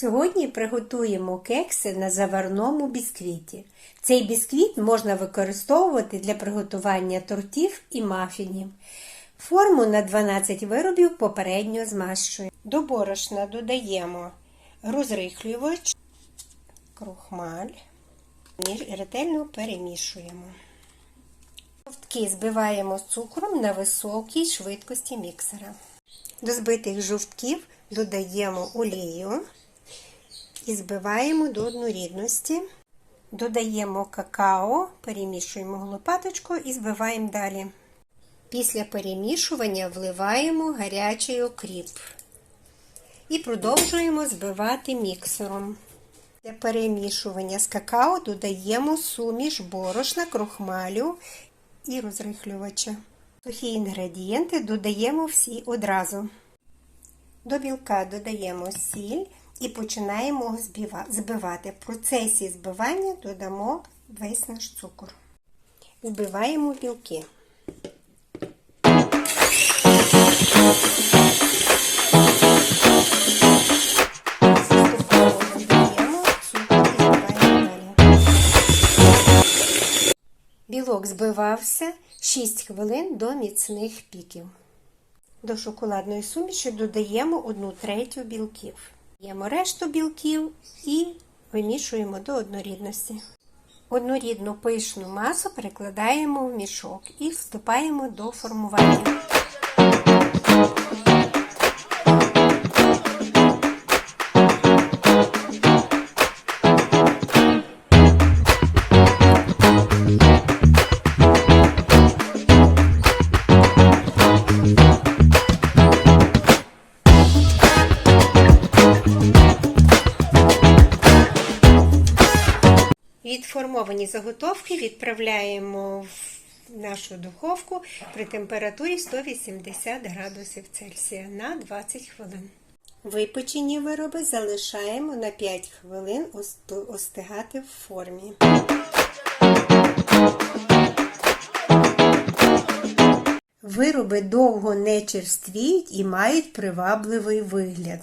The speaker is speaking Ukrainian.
Сьогодні приготуємо кекси на заварному бісквіті. Цей бісквіт можна використовувати для приготування тортів і мафінів. Форму на 12 виробів попередньо змащуємо. До борошна додаємо розрихлювач, крохмаль і ретельно перемішуємо. Жовтки збиваємо з цукром на високій швидкості міксера. До збитих жовтків додаємо олію і збиваємо до однорідності. Додаємо какао, перемішуємо лопаточкою і збиваємо далі. Після перемішування вливаємо гарячий окріп і продовжуємо збивати міксером. Для перемішування з какао додаємо суміш борошна, крохмалю і розрихлювача. Сухі інгредієнти додаємо всі одразу. До білка додаємо сіль і починаємо збивати. В процесі збивання додамо весь наш цукор. Збиваємо білки. Білок збивався 6 хвилин до міцних піків. До шоколадної суміші додаємо 1 третю білків. Даємо решту білків і вимішуємо до однорідності. Однорідну пишну масу перекладаємо в мішок і вступаємо до формування. Відформовані заготовки відправляємо в нашу духовку при температурі 180 градусів Цельсія на 20 хвилин. Випечені вироби залишаємо на 5 хвилин остигати в формі. Вироби довго не черствіють і мають привабливий вигляд.